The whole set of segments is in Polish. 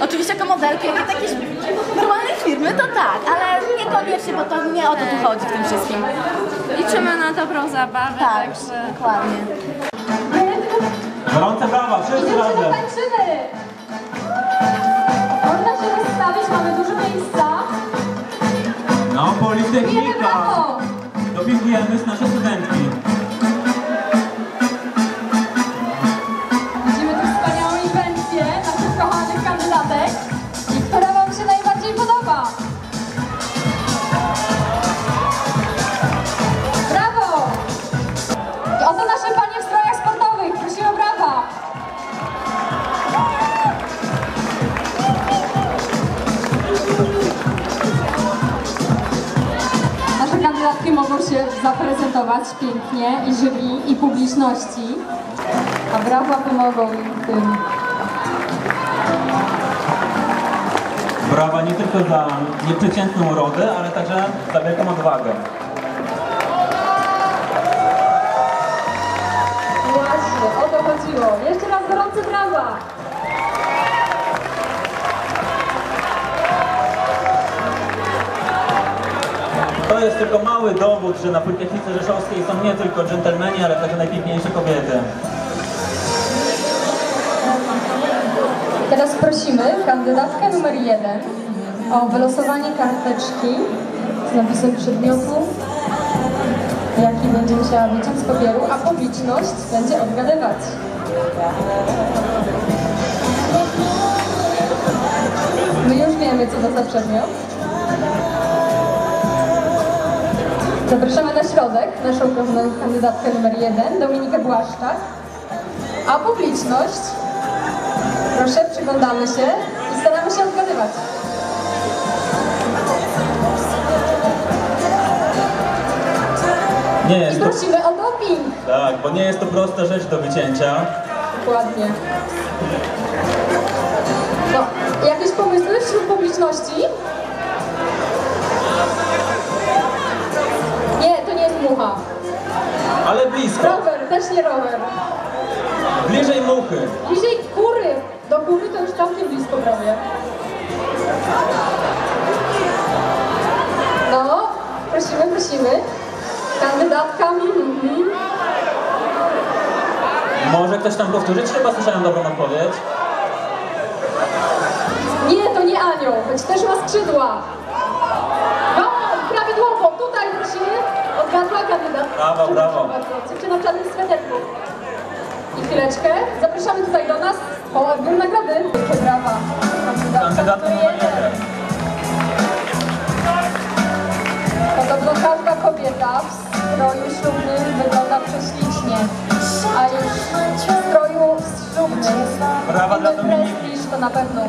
oczywiście jako modelki, jak jakieś normalne firmy, to tak, ale niekoniecznie, bo to nie o to tu chodzi w tym wszystkim. Liczymy na dobrą zabawę, Tak, także... dokładnie. Gorące brawa, wszyscy razem. tańczymy! Można się rozstawić, mamy dużo miejsca. No, Politechnika. Dopingujemy z nasze studentki. Kandydatki mogą się zaprezentować pięknie i jury, i publiczności, a brawa pomogą im w tym. Brawa nie tylko za nieprzeciętną urodę, ale także za wielką odwagę. Właśnie, o to chodziło. Jeszcze raz gorące brawa. To jest tylko mały dowód, że na Politechnice Rzeszowskiej są nie tylko dżentelmeni, ale także najpiękniejsze kobiety. Teraz prosimy kandydatkę numer jeden o wylosowanie karteczki z napisem przedmiotu, jaki będzie musiała wyciąć z papieru, a publiczność będzie odgadywać. My już wiemy, co to za przedmiot. Zapraszamy na środek naszą kandydatkę numer jeden, Dominikę Błaszczak. A publiczność Proszę, przyglądamy się i staramy się odgadywać. Nie I jest to, prosimy o doping. tak, bo nie jest to prosta rzecz do wycięcia. Dokładnie. No, jakieś pomysły wśród publiczności? Ale blisko. Rower, też nie rower. Bliżej muchy. Bliżej kury. Do kury to już całkiem blisko prawie. No, prosimy, prosimy. Kandydatka, mhm. Może ktoś tam powtórzyć? Chyba słyszałem dobrą odpowiedź. Nie, to nie anioł, choć też ma skrzydła. No, prawidłowo, tutaj prosimy. Odgadła kandydatka. Brawo, brawo. Dziewczyna w czarnym sweterku. I chwileczkę, zapraszamy tutaj do nas po odbiór nagrody. Wielkie brawa. Kandydatka numer jeden. Podobno każda kobieta w stroju ślubnym wygląda prześlicznie, a już w stroju ślubnym Brawa dla Dominiki. prestiż to na pewno.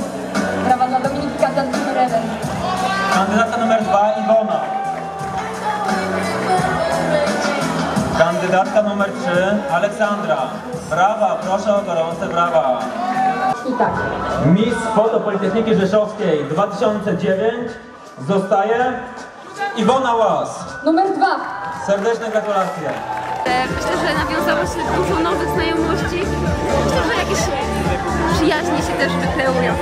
Kandydatka numer trzy Aleksandra. Brawa, proszę o gorące brawa. I tak. Miss Foto Politechniki Rzeszowskiej 2009 zostaje Iwona Łas. Numer dwa. Serdeczne gratulacje. E, Myślę, że nawiązało się dużo nowych znajomości. Myślę, że jakieś przyjaźnie się też wykreują.